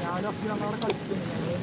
ഞാനൊക്കെ ഞങ്ങളവിടെ കളിക്കുന്നു